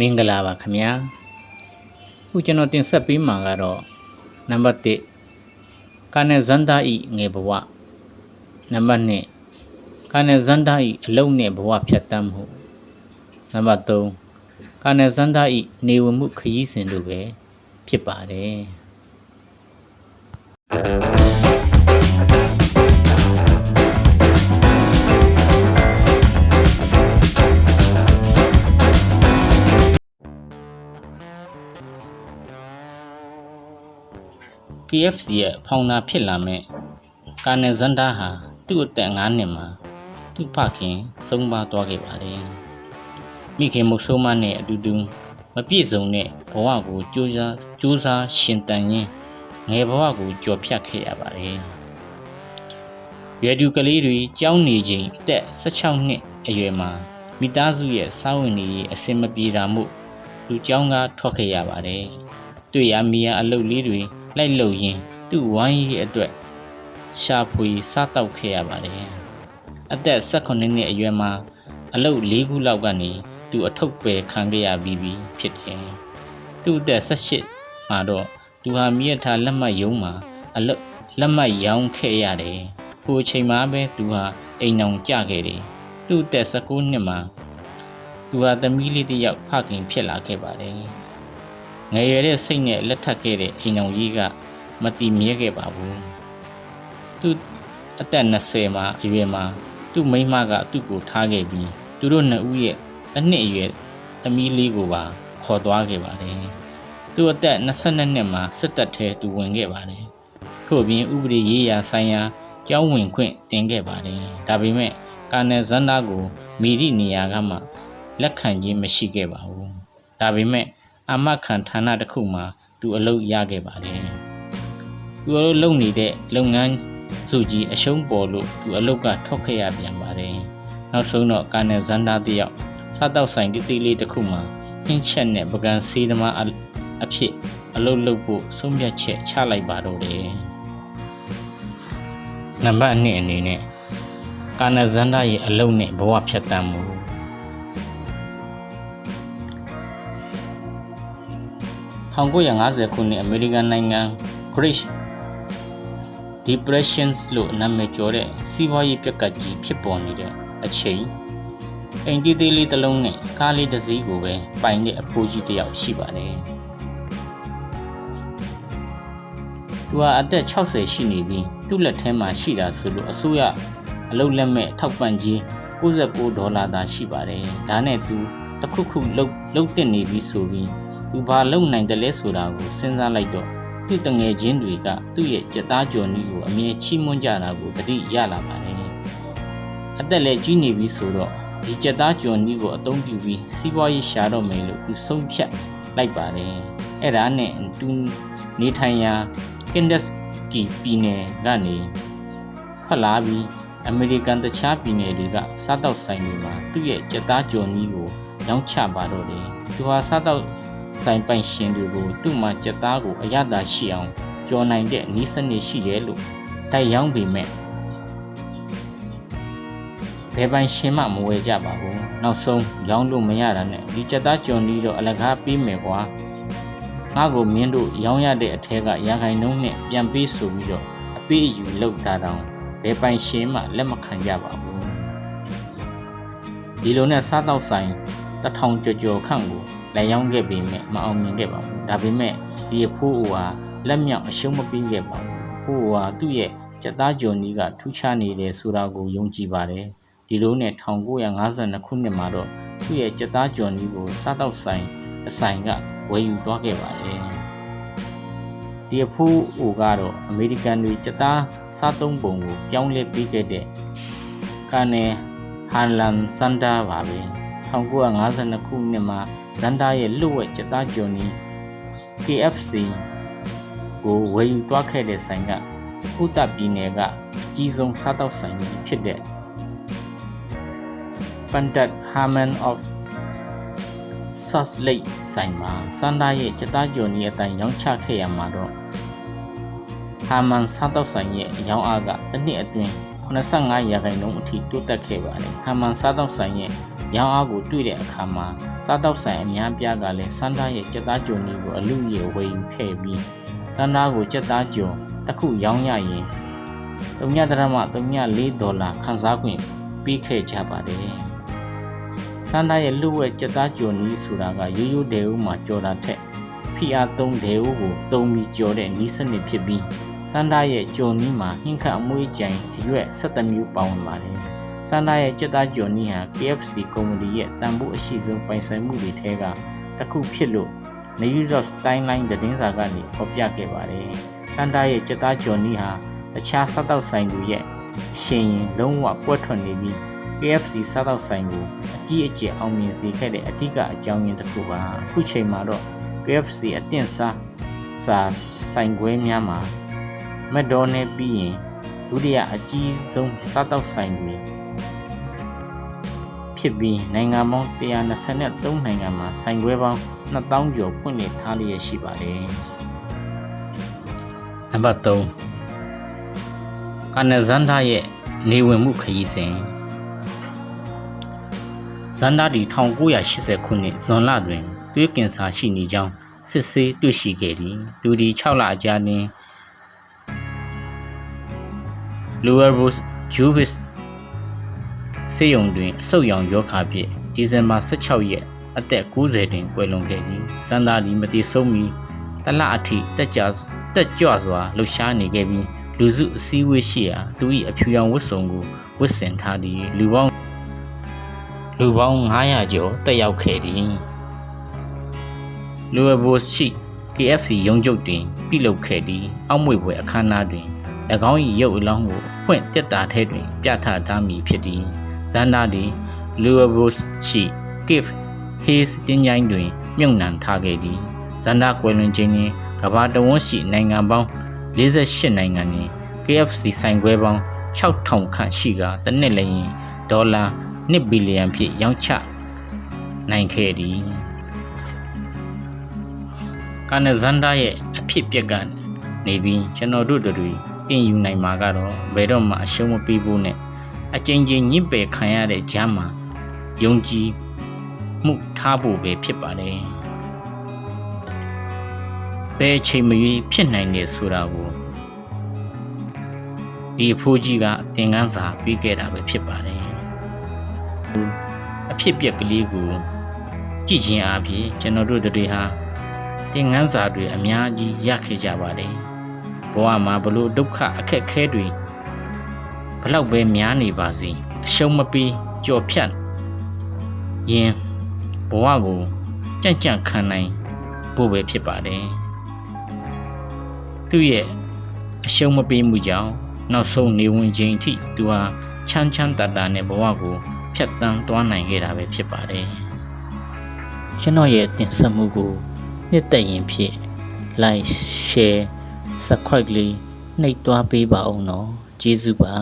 မင်္ဂလာပါခင်ဗျာခုကျွန်တော်တင်ဆက်ပေးမှာကတော့နံပါတ်1ကာနယ်ဇန္တာဤငယ်ဘဝနံပါတ်2ကာနယ်ဇန္တာဤအလုံးနဲ့ဘဝဖြတ်တမ်းမှုနံပါတ်3ကာနယ်ဇန္တာဤနေဝင်မှုခရီးစဉ်တို့ပဲဖြစ်ပါတယ် KFC ရဲ့ဖောင်နာဖြစ်လာမဲ့ကာနယ်ဇန်ဒါဟာသူ့အသက်9နှစ်မှာသူ့ဖခင်ဆုံးပါသွားခဲ့ပါတယ်။မိခင်မုတ်ဆိုးမနဲ့အတူတူမပြည့်စုံတဲ့ဘဝကိုကြိုးစားကြိုးစားရှင်တန်ရင်းငယ်ဘဝကိုကြော်ဖြတ်ခဲ့ရပါတယ်။ရွယ်တူကလေးတွေကြောင်းနေချိန်အသက်16နှစ်အရွယ်မှာမိသားစုရဲ့စာဝင်နေရေးအဆင်မပြေတာမို့လူကြောင်းကထွက်ခဲ့ရပါတယ်။တွေ့ရမီယာအလုပ်လေးတွေ လိုက်လို့ရင်းသူ့ဝိုင်းရေးအတွက်ရှာဖွေစားတောက်ခဲ့ရပါတယ်။အသက်18နှစ်အရွယ်မှာအလုပ်၄ခုလောက်ကနေသူအထုပ်ပယ်ခံခဲ့ရပြီးပြီဖြစ်တယ်။သူ့အသက်18မှာတော့သူဟာမိရထားလက်မှတ်ရုံးမှာအလုပ်လက်မှတ်ရောင်းခဲ့ရတယ်။ထိုအချိန်မှာပဲသူဟာအိမ်အောင်ကြခဲ့တယ်။သူ့အသက်19နှစ်မှာသူဟာသမီးလေးတစ်ယောက်ဖခင်ဖြစ်လာခဲ့ပါတယ်။ ငယ်ရွယ်တဲ့စိတ်နဲ့လက်ထပ်ခဲ့တဲ့အိမ်အောင်ကြီးကမတီမြဲခဲ့ပါဘူး။သူအသက်20မှာအရွယ်မှာသူ့မိန်းမကသူ့ကိုထားခဲ့ပြီးသူတို့နှစ်ဦးရဲ့တစ်နှစ်အရွယ်သမီးလေးကိုပါခေါ်သွားခဲ့ပါတယ်။သူအသက်22နှစ်မှာစစ်တပ်ထဲသူဝင်ခဲ့ပါတယ်။ထို့အပြင်ဥပဒေရေးရာဆိုင်ရာကျောင်းဝင်ခွင့်တင်ခဲ့ပါတယ်။ဒါပေမဲ့ကာနယ်ဇန်ဒါကိုမိသည့်နေရာကမှလက်ခံခြင်းမရှိခဲ့ပါဘူး။ဒါပေမဲ့ အာမခံဌာနတစ်ခုမှာသူအလုပ်ရခဲ့ပါတယ်။သူအလုပ်လုပ်နေတဲ့လုပ်ငန်းစုကြီးအရှုံးပေါ်လို့သူအလုပ်ကထွက်ခဲ့ရပြန်ပါတယ်။နောက်ဆုံးတော့ကာနယ်ဇန်ဒါတယောက်စားတောက်ဆိုင်တိတိလေးတစ်ခုမှာဟင်းချက်နဲ့ပကံစီးသမားအအဖြစ်အလုပ်လုပ်ဖို့ဆုံးဖြတ်ချက်ချလိုက်ပါတော့တယ်။နံပါတ်2အနေနဲ့ကာနယ်ဇန်ဒါရဲ့အလုပ်နဲ့ဘဝဖြတ်တန်းမှု 1950ခုနှစ်အမေရိကန်နိုင်ငံ Great Depressions လို့နာမည်ကျော်တဲ့စီးပွားရေးပြက်ကတ်ကြီးဖြစ်ပေါ်နေတဲ့အချိန်အိမ်တီးသေးလေးတစ်လုံးနဲ့ကားလေးတစ်စီးကိုပဲပိုင်တဲ့အဖိုးကြီးတစ်ယောက်ရှိပါတယ်။သူဟာအသက်60ရှိနေပြီးသူ့လက်ထဲမှာရှိတာဆိုလို့အစိုးရအလုပ်လက်မဲ့ထောက်ပံ့ကြီး69ဒေါ်လာသာရှိပါတယ်။ဒါနဲ့သူတစ်ခုခုလှုပ်လှုပ်တင်နေပြီဆိုပြီး သူဘာလုပ်နိုင်တယ်လဲဆိုတာကိုစဉ်းစားလိုက်တော့သူ့တငယ်ချင်းတွေကသူ့ရဲ့ကြက်သားကြော်နီးကိုအမြဲချီးမွမ်းကြတာကိုတတိရလာပါတယ်။အသက်လည်းကြီးနေပြီဆိုတော့ဒီကြက်သားကြော်နီးကိုအသုံးပြုပြီးစီးပွားရေးရှာတော့မယ်လို့သူဆုံးဖြတ်လိုက်ပါတယ်။အဲ့ဒါနဲ့သူနေထိုင်ရာကင်ဒက်စကီပြည်နယ်ကနေထွက်လာပြီးအမေရိကန်တခြားပြည်နယ်တွေကစားတောက်ဆိုင်တွေမှာသူ့ရဲ့ကြက်သားကြော်နီးကိုရောင်းချပါတော့တယ်။သူဟာစားတောက် ဆိုင်ပိုင်ရှင်တွေကိုသူ့မှာကြက်သားကိုအရသာရှိအောင်ကြော်နိုင်တဲ့နီးစနစ်ရှိတယ်လို့တိုက်ရောင်းပေမဲ့ဘယ်ပိုင်ရှင်မှမဝယ်ကြပါဘူးနောက်ဆုံးရောင်းလို့မရတာနဲ့ဒီကြက်သားကြော်နီးတော့အလကားပေးမယ်ကွာငါ့ကိုမင်းတို့ရောင်းရတဲ့အထက်ကရာခိုင်နှုန်းနဲ့ပြန်ပေးဆိုပြီးတော့အပေးအယူလောက်တာတောင်ဘယ်ပိုင်ရှင်မှလက်မခံကြပါဘူးဒီလိုနဲ့စားတော့ဆိုင်တထောင်ကြော်ကြော်ခန့်ကို လက်ရောင်းခဲ့ပေမဲ့မအောင်မြင်ခဲ့ပါဘူးဒါပေမဲ့ဒီအဖိုးအိုဟာလက်မြောက်အရှုံးမပေးခဲ့ပါဘူးဖိုးအိုဟာသူ့ရဲ့ကြက်သားကြော်နီးကထူးခြားနေတယ်ဆိုတာကိုယုံကြည်ပါတယ်ဒီလိုနဲ့1952ခုနှစ်မှာတော့သူ့ရဲ့ကြက်သားကြော်နီးကိုစားတော့ဆိုင်အဆိုင်ကဝယ်ယူသွားခဲ့ပါတယ်ဒီအဖိုးအိုကတော့အမေရိကန်တွေကြက်သားစားသုံးပုံကိုပြောင်းလဲပေးခဲ့တဲ့ကာနယ်ဟန်လန်စန်ဒါပါပဲ 1952ခုနှစ်မှာဇန်ဒါရဲ့လွတ်ဝက်ကြက်သားကြော်နီ KFC ကိုဝယ်ယူသွားခဲ့တဲ့ဆိုင်ကဥတပြည်နယ်ကအကြီးဆုံးစားတောက်ဆိုင်ကြီးဖြစ်တဲ့ Pandat Harman of South Lake ဆိုင်မှာစန်ဒါရဲ့ကြက်သားကြော်နီအတိုင်းရောင်းချခဲ့ရမှာတော့ Harman စားတောက်ဆိုင်ရဲ့ရောင်းအားကတစ်နှစ်အတွင်း85ရာခိုင်နှုန်းအထိတိုးတက်ခဲ့ပါတယ်။ Harman စားတောက်ဆိုင်ရဲ့ ရောင်းအားကိုတွေ့တဲ့အခါမှာစားတောက်ဆိုင်အများပြားကလည်းစန္ဒာရဲ့ကြက်သားကြုံနီကိုအလူရေဝယ်ယူခဲ့ပြီးစန္ဒာကိုကြက်သားကြုံတစ်ခုရောင်းရရင်3.3ဒေါ်လာခန်းစားခွင့်ပေးခဲ့ကြပါတယ်စန္ဒာရဲ့လူဝဲကြက်သားကြုံနီဆိုတာကရိုးရိုးဒေဦးမှာကြော်တာထက် PR3 ဒေဦးကိုတုံးပြီးကြော်တဲ့နီးစနစ်ဖြစ်ပြီးစန္ဒာရဲ့ကြုံနီးမှာဟင်းခတ်အမွေးကြိုင်အရွက်17မျိုးပါဝင်ပါတယ် စန္ဒာရဲ့ကြက်သားကြုံနီးဟာ KFC ကုမ္ပဏီရဲ့တန်ဖိုးအရှိဆုံးပိုင်ဆိုင်မှုတွေထဲကတစ်ခုဖြစ်လို့ New York Timeline သတင်းစာကနေဖော်ပြခဲ့ပါတယ်စန္ဒာရဲ့ကြက်သားကြုံနီးဟာတခြားစားတောက်ဆိုင်တွေရဲ့ရှင်ရင်လုံးဝကွက်ထွက်နေပြီး KFC စားတောက်ဆိုင်ကိုအကြီးအကျယ်အောင်မြင်စေခဲ့တဲ့အဓိကအကြောင်းရင်းတစ်ခုပါအခုချိန်မှာတော့ KFC အသင့်စားစာဆိုင်ခွဲများမှာမက်ဒိုနယ်ပြီးရင်ဒုတိယအကြီးဆုံးစားတောက်ဆိုင်တွေ ဖြစ်ပြီးနိုင်ငံပေါင်း123နိုင်ငံမှာဆိုင်ခွဲပေါင်း2000ကျော်ဖွင့်လှစ်ထားလျက်ရှိပါတယ်နံပါတ်3ကာနဇန်ဒါရဲ့နေဝင်မှုခရီးစဉ်ဇန်ဒါဒီ1980ခုနှစ်ဇွန်လတွင်သွေးကင်ဆာရှိနေကြောင်းစစ်ဆေးတွေ့ရှိခဲ့သည်သူဒီ6လအကြာတွင် Lower Bus Juvis စေယုံတွင်အဆုတ်ရောင်ယောဂဖြင့်ဒီဇင်ဘာ16ရက်အသက်90တွင်ကွယ်လွန်ခဲ့သည်စန္ဒာဒီမတိဆုံးမီတလအထိတက်ကြတက်ကြွစွာလှူရှားနေခဲ့ပြီးလူစုအစည်းအဝေးရှိရာသူ၏အဖြူရောင်ဝတ်စုံကိုဝတ်ဆင်ထားသည်လူပေါင်းလူပေါင်း900ကျော်တက်ရောက်ခဲ့သည်လူဝဘိုရှိ KFC ရုံးချုပ်တွင်ပြုလုပ်ခဲ့သည့်အောက်မွေပွဲအခမ်းအနားတွင်၎င်း၏ရုပ်အလောင်းကိုအဖွင့်တက်တာထဲတွင်ပြသထားမည်ဖြစ်သည် ဇန်နာသည်လူဝဘိုရှိ Give His တင်းကြိုင်းတွင်မြုပ်နှံထားခဲ့သည်ဇန်နာကွယ်လွန်ခြင်းနှင့်ကမ္ဘာတဝန်းရှိနိုင်ငံပေါင်း48နိုင်ငံနှင့် KFC ဆိုင်ခွဲပေါင်း6000ခန့်ရှိကာတစ်နှစ်လည်းဒေါ်လာ1ဘီလီယံဖြင့်ရောင်းချနိုင်ခဲ့သည်ကာနဇန်ဒါရဲ့အဖြစ်ပြက်ကနေပြီးကျွန်တော်တို့တို့တင်ယူနိုင်မှာကတော့ဘယ်တော့မှအရှုံးမပေးဘူးနဲ့ အကြိမ်ကြိမ်ညစ်ပယ်ခံရတဲ့ဂျမ်းမှာယုံကြည်မှုထားဖို့ပဲဖြစ်ပါတယ်ဘယ်အချိန်မရွေးဖြစ်နိုင်တယ်ဆိုတာကိုဒီအဖိုးကြီးကသင်ခန်းစာပြီးခဲ့တာပဲဖြစ်ပါတယ်အဖြစ်ပြက်ကလေးကိုကြည့်ခြင်းအပြင်ကျွန်တော်တို့တွေဟာသင်ခန်းစာတွေအများကြီးရခဲ့ကြပါတယ်ဘဝမှာဘလို့ဒုက္ခအခက်ခဲတွေ ဘလောက်ပဲများနေပါစေအရှုံးမပြီးကြော်ဖြတ်ရင်ဘဝကိုကြံ့ကြံ့ခံနိုင်ဖို့ပဲဖြစ်ပါတယ်သူရဲ့အရှုံးမပေးမှုကြောင့်နောက်ဆုံးနေဝင်ခြင်းအထိသူဟာချမ်းချမ်းသာသာနဲ့ဘဝကိုဖြတ်တန်းသွားနိုင်ခဲ့တာပဲဖြစ်ပါတယ်ကျွန်တော်ရဲ့တင်ဆက်မှုကိုနှစ်သက်ရင်ဖြင့် like share subscribe လေးနှိပ်သွားပေးပါအောင်နော် ကျေးဇူးပါ